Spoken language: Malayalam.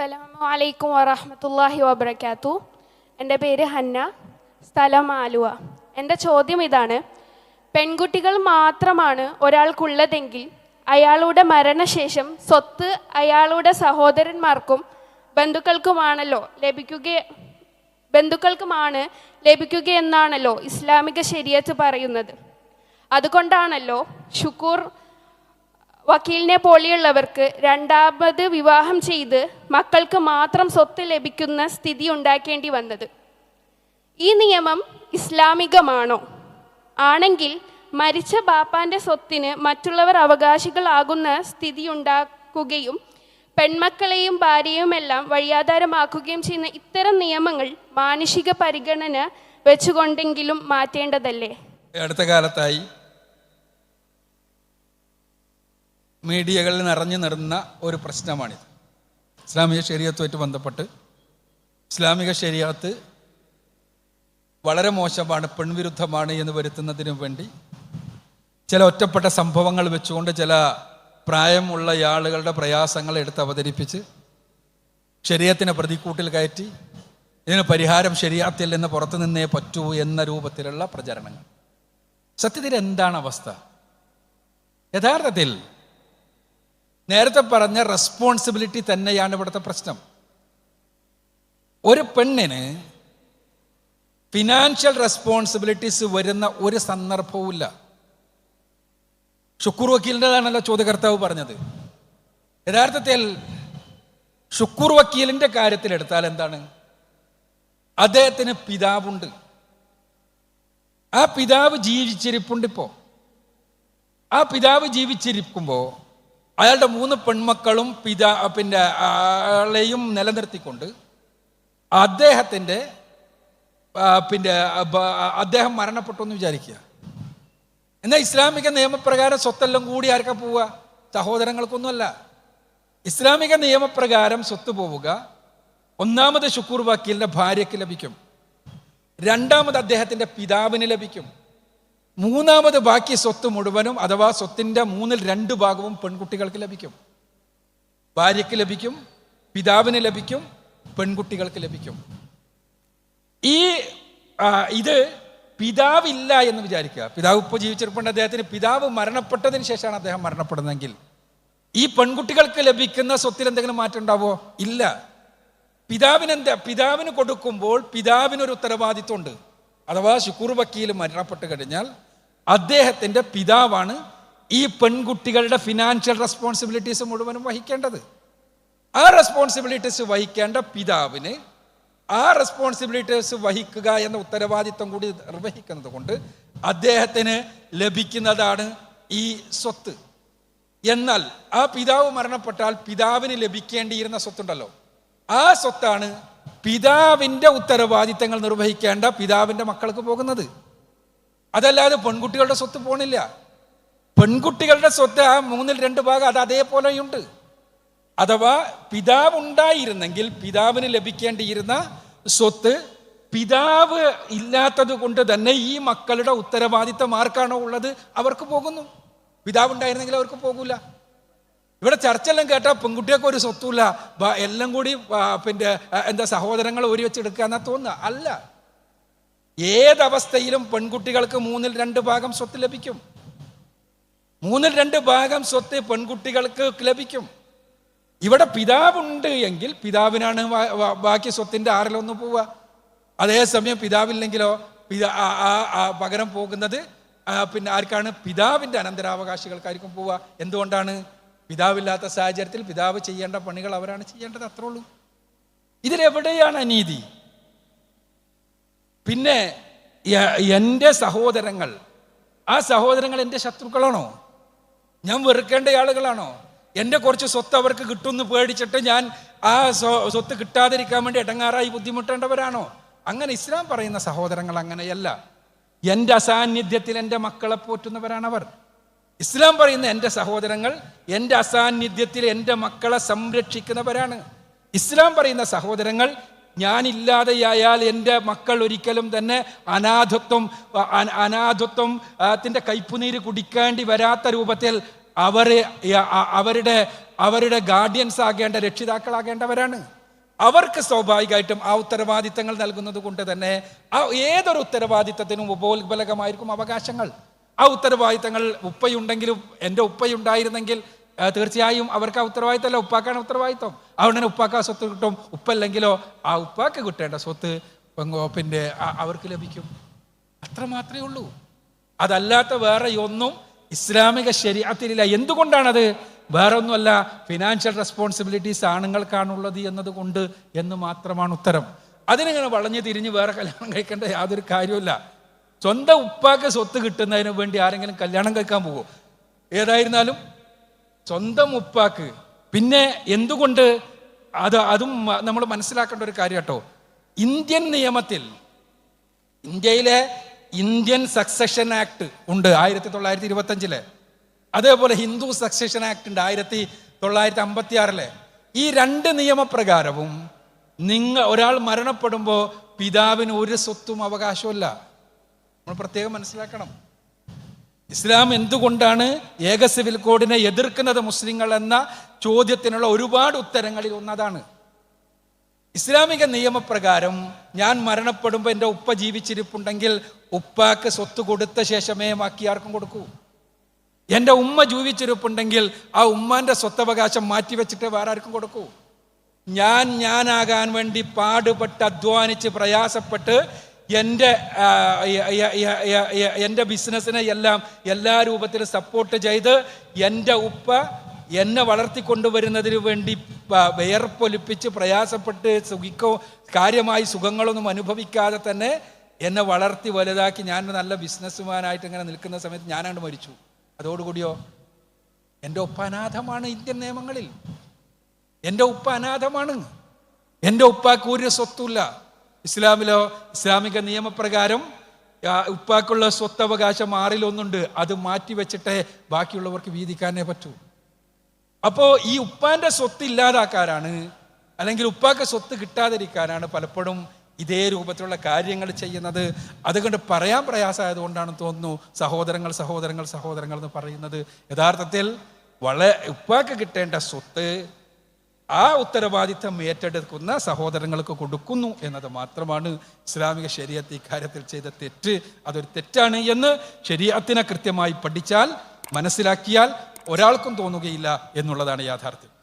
അലൈക്കും വറഹമത്തല്ലാഹി വബർക്കാത്തു എന്റെ പേര് ഹന്ന. സ്ഥലം ആലുവ. എന്റെ ചോദ്യം ഇതാണ് പെൺകുട്ടികൾ മാത്രമാണ് ഒരാൾക്കുള്ളതെങ്കിൽ അയാളുടെ മരണശേഷം സ്വത്ത് അയാളുടെ സഹോദരന്മാർക്കും ബന്ധുക്കൾക്കുമാണല്ലോ ലഭിക്കുക ബന്ധുക്കൾക്കുമാണ് ലഭിക്കുകയെന്നാണല്ലോ ഇസ്ലാമിക ശരീഅത്ത് പറയുന്നത്. അതുകൊണ്ടാണല്ലോ ഷുക്കൂർ വക്കീലിനെ പോലെയുള്ളവർക്ക് രണ്ടാമത് വിവാഹം ചെയ്ത് മക്കൾക്ക് മാത്രം സ്വത്ത് ലഭിക്കുന്ന സ്ഥിതി ഉണ്ടാക്കേണ്ടി വന്നത്. ഈ നിയമം ഇസ്ലാമികമാണോ? ആണെങ്കിൽ മരിച്ച ബാപ്പാന്റെ സ്വത്തിന് മറ്റുള്ളവർ അവകാശികളാകുന്ന സ്ഥിതി ഉണ്ടാക്കുകയും പെൺമക്കളെയും ഭാര്യയുമെല്ലാം വഴിയാധാരമാക്കുകയും ചെയ്യുന്ന ഇത്തരം നിയമങ്ങൾ മാനുഷിക പരിഗണന വെച്ചുകൊണ്ടെങ്കിലും മാറ്റേണ്ടതല്ലേ? അടുത്ത കാലത്തായി മീഡിയകളിൽ നിറഞ്ഞു നിറുന്ന ഒരു പ്രശ്നമാണിത്. ഇസ്ലാമിക ശരീരത്തുമായിട്ട് ബന്ധപ്പെട്ട് ഇസ്ലാമിക ശരീരത്ത് വളരെ മോശമാണ് പെൺവിരുദ്ധമാണ് എന്ന് വരുത്തുന്നതിനു വേണ്ടി ചില ഒറ്റപ്പെട്ട സംഭവങ്ങൾ വെച്ചുകൊണ്ട് ചില പ്രായമുള്ള ആളുകളുടെ പ്രയാസങ്ങൾ എടുത്ത് അവതരിപ്പിച്ച് ശരീരത്തിനെ പ്രതിക്കൂട്ടിൽ കയറ്റി ഇതിന് പരിഹാരം ശരിയാത്തിൽ നിന്ന് പുറത്തു നിന്നേ പറ്റൂ എന്ന രൂപത്തിലുള്ള പ്രചരണങ്ങൾ. സത്യത്തിൽ എന്താണ് അവസ്ഥ? യഥാർത്ഥത്തിൽ നേരത്തെ പറഞ്ഞ റെസ്പോൺസിബിലിറ്റി തന്നെയാണ് ഇവിടുത്തെ പ്രശ്നം. ഒരു പെണ്ണിന് ഫിനാൻഷ്യൽ റെസ്പോൺസിബിലിറ്റീസ് വരുന്ന ഒരു സന്ദർഭവുമില്ല. ഷുക്കൂർ വക്കീലിന്റെതാണല്ലോ ചോദ്യകർത്താവ് പറഞ്ഞത്. യഥാർത്ഥത്തിൽ ഷുക്കൂർ വക്കീലിന്റെ കാര്യത്തിൽ എടുത്താൽ എന്താണ്? അദ്ദേഹത്തിന് പിതാവുണ്ട്. ആ പിതാവ് ജീവിച്ചിരിപ്പുണ്ട് ഇപ്പോ. ആ പിതാവ് ജീവിച്ചിരിക്കുമ്പോൾ അയാളുടെ മൂന്ന് പെൺമക്കളും പിതാ പിന്നെ ആളെയും നിലനിർത്തിക്കൊണ്ട് അദ്ദേഹത്തിന്റെ പിന്നെ അദ്ദേഹം മരണപ്പെട്ടു എന്ന് വിചാരിക്കുക. എന്നാൽ ഇസ്ലാമിക നിയമപ്രകാരം സ്വത്തെല്ലാം കൂടി ആർക്കാ പോവുക? സഹോദരങ്ങൾക്കൊന്നുമല്ല. ഇസ്ലാമിക നിയമപ്രകാരം സ്വത്ത് പോവുക ഒന്നാമത് ഷുക്കൂർ വക്കീലിന്റെ ഭാര്യയ്ക്ക് ലഭിക്കും. രണ്ടാമത് അദ്ദേഹത്തിന്റെ പിതാവിന് ലഭിക്കും. മൂന്നാമത് ബാക്കി സ്വത്ത് മുഴുവനും അഥവാ സ്വത്തിന്റെ മൂന്നിൽ രണ്ട് ഭാഗവും പെൺകുട്ടികൾക്ക് ലഭിക്കും. ഭാര്യയ്ക്ക് ലഭിക്കും പിതാവിന് ലഭിക്കും പെൺകുട്ടികൾക്ക് ലഭിക്കും. ഈ ഇത് പിതാവില്ല എന്ന് വിചാരിക്കുക. പിതാവ് ഇപ്പോൾ ജീവിച്ചിരിപ്പുണ്ട്. അദ്ദേഹത്തിന് പിതാവ് മരണപ്പെട്ടതിന് ശേഷമാണ് അദ്ദേഹം മരണപ്പെടുന്നതെങ്കിൽ. ഈ പെൺകുട്ടികൾക്ക് ലഭിക്കുന്ന സ്വത്തിൽ എന്തെങ്കിലും മാറ്റം ഉണ്ടാവോ? ഇല്ല. പിതാവിന് എന്താ പിതാവിന് കൊടുക്കുമ്പോൾ പിതാവിനൊരു ഉത്തരവാദിത്വമുണ്ട്. അഥവാ ശുക്കൂർ വക്കീൽ മരണപ്പെട്ട് കഴിഞ്ഞാൽ അദ്ദേഹത്തിന്റെ പിതാവാണ് ഈ പെൺകുട്ടികളുടെ ഫിനാൻഷ്യൽ റെസ്പോൺസിബിലിറ്റീസ് മുഴുവനും വഹിക്കേണ്ടത്. ആ റെസ്പോൺസിബിലിറ്റീസ് വഹിക്കേണ്ട പിതാവിന് ആ റെസ്പോൺസിബിലിറ്റീസ് വഹിക്കുക എന്ന ഉത്തരവാദിത്വം കൂടി നിർവഹിക്കുന്നത് കൊണ്ട് അദ്ദേഹത്തിന് ലഭിക്കുന്നതാണ് ഈ സ്വത്ത്. എന്നാൽ ആ പിതാവ് മരണപ്പെട്ടാൽ പിതാവിന് ലഭിക്കേണ്ടിയിരുന്ന സ്വത്തുണ്ടല്ലോ. ആ സ്വത്താണ് പിതാവിന്റെ ഉത്തരവാദിത്തങ്ങൾ നിർവഹിക്കേണ്ട പിതാവിന്റെ മക്കൾക്ക് പോകുന്നത്. അതല്ലാതെ പെൺകുട്ടികളുടെ സ്വത്ത് പോണില്ല. പെൺകുട്ടികളുടെ സ്വത്ത് ആ മൂന്നിൽ രണ്ട് ഭാഗം അത് അതേപോലെയുണ്ട്. അഥവാ പിതാവ് ഉണ്ടായിരുന്നെങ്കിൽ പിതാവിന് ലഭിക്കേണ്ടിയിരുന്ന സ്വത്ത് പിതാവ് ഇല്ലാത്തത് കൊണ്ട് തന്നെ ഈ മക്കളുടെ ഉത്തരവാദിത്തം ആർക്കാണോ ഉള്ളത്? അവർക്ക് പോകുന്നു. പിതാവ് ഉണ്ടായിരുന്നെങ്കിൽ അവർക്ക് പോകൂല. ഇവിടെ ചർച്ചെല്ലാം കേട്ടാൽ പെൺകുട്ടികൾക്ക് ഒരു സ്വത്തുമില്ല. എല്ലാം കൂടി പിന്നെ എന്താ സഹോദരങ്ങൾ ഒരു വെച്ചെടുക്കുക എന്നാ തോന്നുക. അല്ല. ഏതവസ്ഥയിലും പെൺകുട്ടികൾക്ക് മൂന്നിൽ രണ്ട് ഭാഗം സ്വത്ത് ലഭിക്കും. മൂന്നിൽ രണ്ട് ഭാഗം സ്വത്ത് പെൺകുട്ടികൾക്ക് ലഭിക്കും. ഇവിടെ പിതാവുണ്ട് എങ്കിൽ പിതാവിനാണ് ബാക്കി സ്വത്തിന്റെ ആറിലൊന്ന് പോവുക. അതേസമയം പിതാവില്ലെങ്കിലോ പകരം പോകുന്നത് പിന്നെ ആർക്കാണ്? പിതാവിന്റെ അനന്തരാവകാശികൾക്കായിരിക്കും പോവുക. എന്തുകൊണ്ടാണ്? പിതാവില്ലാത്ത സാഹചര്യത്തിൽ പിതാവ് ചെയ്യേണ്ട പണികൾ അവരാണ് ചെയ്യേണ്ടത് അത്രേ ഉള്ളൂ. ഇതിലെവിടെയാണ് അനീതി? പിന്നെ എന്റെ സഹോദരങ്ങൾ ആ സഹോദരങ്ങൾ എന്റെ ശത്രുക്കളാണോ? ഞാൻ വെറുക്കേണ്ട ആളുകളാണോ? എന്റെ കുറച്ച് സ്വത്ത് അവർക്ക് കിട്ടുമെന്ന് പേടിച്ചിട്ട് ഞാൻ ആ സ്വ- സ്വത്ത് കിട്ടാതിരിക്കാൻ വേണ്ടി ഇടങ്ങാറായി ബുദ്ധിമുട്ടേണ്ടവരാണോ? അങ്ങനെ ഇസ്ലാം പറയുന്ന സഹോദരങ്ങൾ അങ്ങനെയല്ല. എന്റെ അസാന്നിധ്യത്തിൽ എന്റെ മക്കളെ പോറ്റുന്നവരാണവർ. ഇസ്ലാം പറയുന്ന എന്റെ സഹോദരങ്ങൾ എന്റെ അസാന്നിധ്യത്തിൽ എന്റെ മക്കളെ സംരക്ഷിക്കുന്നവരാണ്. ഇസ്ലാം പറയുന്ന സഹോദരങ്ങൾ ഞാനില്ലാതെയായാൽ എന്റെ മക്കൾ ഒരിക്കലും തന്നെ അനാഥത്വം അനാഥത്വം ത്തിന്റെ കയ്പുനീര് കുടിക്കേണ്ടി വരാത്ത രൂപത്തിൽ അവർ അവരുടെ അവരുടെ ഗാർഡിയൻസ് ആകേണ്ട രക്ഷിതാക്കളാകേണ്ടവരാണ്. അവർക്ക് സ്വാഭാവികമായിട്ടും ആ ഉത്തരവാദിത്തങ്ങൾ നൽകുന്നത് കൊണ്ട് തന്നെ ആ ഏതൊരു ഉത്തരവാദിത്തത്തിനും ഉപോത്ബലകമായിരിക്കും അവകാശങ്ങൾ. ആ ഉത്തരവാദിത്തങ്ങൾ ഉപ്പയുണ്ടെങ്കിലും എന്റെ ഉപ്പയുണ്ടായിരുന്നെങ്കിൽ തീർച്ചയായും അവർക്ക് ആ ഉത്തരവാദിത്തമല്ല ഉപ്പാക്കാണ് ഉത്തരവാദിത്വം. അതുകൊണ്ട് തന്നെ ഉപ്പാക്ക് ആ സ്വത്ത് കിട്ടും. ഉപ്പല്ലെങ്കിലോ ആ ഉപ്പാക്ക് കിട്ടേണ്ട സ്വത്ത് പിന്നെ അവർക്ക് ലഭിക്കും. അത്ര മാത്രമേ ഉള്ളൂ. അതല്ലാത്ത വേറെ ഒന്നും ഇസ്ലാമിക ശരീരത്തിലില്ല എന്തുകൊണ്ടാണത്? വേറെ ഒന്നുമല്ല ഫിനാൻഷ്യൽ റെസ്പോൺസിബിലിറ്റീസ് ആണുങ്ങൾക്കാണുള്ളത് എന്നതുകൊണ്ട് എന്ന് മാത്രമാണ് ഉത്തരം. അതിനിങ്ങനെ വളഞ്ഞു തിരിഞ്ഞ് വേറെ കല്യാണം കഴിക്കേണ്ട യാതൊരു കാര്യമില്ല സ്വന്തം ഉപ്പാക്ക് സ്വത്ത് കിട്ടുന്നതിന് വേണ്ടി ആരെങ്കിലും കല്യാണം കഴിക്കാൻ പോകുമോ ഏതായിരുന്നാലും സ്വന്തം ഉപ്പാക്ക്. പിന്നെ എന്തുകൊണ്ട് അത് അതും നമ്മൾ മനസ്സിലാക്കേണ്ട ഒരു കാര്യം കേട്ടോ. ഇന്ത്യൻ നിയമത്തിൽ ഇന്ത്യയിലെ ഇന്ത്യൻ സക്സഷൻ ആക്ട് ഉണ്ട് ആയിരത്തി തൊള്ളായിരത്തി ഇരുപത്തി അഞ്ചിലെ അതേപോലെ ഹിന്ദു സക്സഷൻ ആക്ട് ഉണ്ട് ആയിരത്തി തൊള്ളായിരത്തി അമ്പത്തി ആറിലെ ഈ രണ്ട് നിയമപ്രകാരവും നിങ്ങൾ ഒരാൾ മരണപ്പെടുമ്പോൾ പിതാവിന് ഒരു സ്വത്തും അവകാശമില്ല നമ്മൾ പ്രത്യേകം മനസ്സിലാക്കണം. ഇസ്ലാം എന്തുകൊണ്ടാണ് ഏക സിവിൽ കോഡിനെ എതിർക്കുന്നത് മുസ്ലിങ്ങൾ എന്ന ചോദ്യത്തിനുള്ള ഒരുപാട് ഉത്തരങ്ങളിൽ ഒന്നതാണ്. ഇസ്ലാമിക നിയമപ്രകാരം ഞാൻ മരണപ്പെടുമ്പോൾ എന്റെ ഉപ്പ ജീവിച്ചിരിപ്പുണ്ടെങ്കിൽ ഉപ്പാക്ക് സ്വത്ത് കൊടുത്ത ശേഷമേ ബാക്കി ആർക്കും കൊടുക്കൂ. എന്റെ ഉമ്മ ജീവിച്ചിരിപ്പുണ്ടെങ്കിൽ ആ ഉമ്മാന്റെ സ്വത്തവകാശം മാറ്റിവെച്ചിട്ട് വേറെ ആർക്കും കൊടുക്കൂ. ഞാൻ ഞാനാകാൻ വേണ്ടി പാടുപെട്ട് അധ്വാനിച്ച് പ്രയാസപ്പെട്ട് എന്റെ എന്റെ ബിസിനസ്സിനെ എല്ലാം എല്ലാ രൂപത്തിലും സപ്പോർട്ട് ചെയ്ത് എന്റെ ഉപ്പ എന്നെ വളർത്തിക്കൊണ്ടുവരുന്നതിന് വേണ്ടി വിയർപ്പൊലിപ്പിച്ച് പ്രയാസപ്പെട്ട് സുഖിക്കോ കാര്യമായി സുഖങ്ങളൊന്നും അനുഭവിക്കാതെ തന്നെ എന്നെ വളർത്തി വലുതാക്കി ഞാൻ നല്ല ബിസിനസ്സുമാനായിട്ട് ഇങ്ങനെ നിൽക്കുന്ന സമയത്ത് ഞാനങ്ങോട് മരിച്ചു. അതോടുകൂടിയോ എന്റെ ഉപ്പ അനാഥമാണ് ഇന്ത്യൻ നിയമങ്ങളിൽ. എന്റെ ഉപ്പ അനാഥമാണ്. എന്റെ ഉപ്പാക്ക് ഒരു സ്വത്തുമില്ല. ഇസ്ലാമിലോ ഇസ്ലാമിക നിയമപ്രകാരം ഉപ്പാക്കുള്ള സ്വത്തവകാശം ആറിലൊന്നുണ്ട് അത് മാറ്റി വെച്ചിട്ടേ ബാക്കിയുള്ളവർക്ക് വീതിക്കാനേ പറ്റൂ. അപ്പോൾ ഈ ഉപ്പാന്റെ സ്വത്ത് ഇല്ലാതാക്കാനാണ് അല്ലെങ്കിൽ ഉപ്പാക്ക സ്വത്ത് കിട്ടാതിരിക്കാനാണ് പലപ്പോഴും ഇതേ രൂപത്തിലുള്ള കാര്യങ്ങൾ ചെയ്യുന്നത്. അതുകൊണ്ട് പറയാൻ പ്രയാസമായതുകൊണ്ടാണെന്ന് തോന്നുന്നു സഹോദരങ്ങൾ സഹോദരങ്ങൾ സഹോദരങ്ങൾ എന്ന് പറയുന്നത്. യഥാർത്ഥത്തിൽ വളരെ ഉപ്പാക്ക് കിട്ടേണ്ട സ്വത്ത് ആ ഉത്തരവാദിത്തം ഏറ്റെടുക്കുന്ന സഹോദരങ്ങൾക്ക് കൊടുക്കുന്നു എന്നത് മാത്രമാണ് ഇസ്ലാമിക ശരീരത്ത് ഇക്കാര്യത്തിൽ ചെയ്ത തെറ്റ്. അതൊരു തെറ്റാണ് എന്ന് ശരീരത്തിനെ കൃത്യമായി പഠിച്ചാൽ മനസ്സിലാക്കിയാൽ ഒരാൾക്കും തോന്നുകയില്ല എന്നുള്ളതാണ് യാഥാർത്ഥ്യം.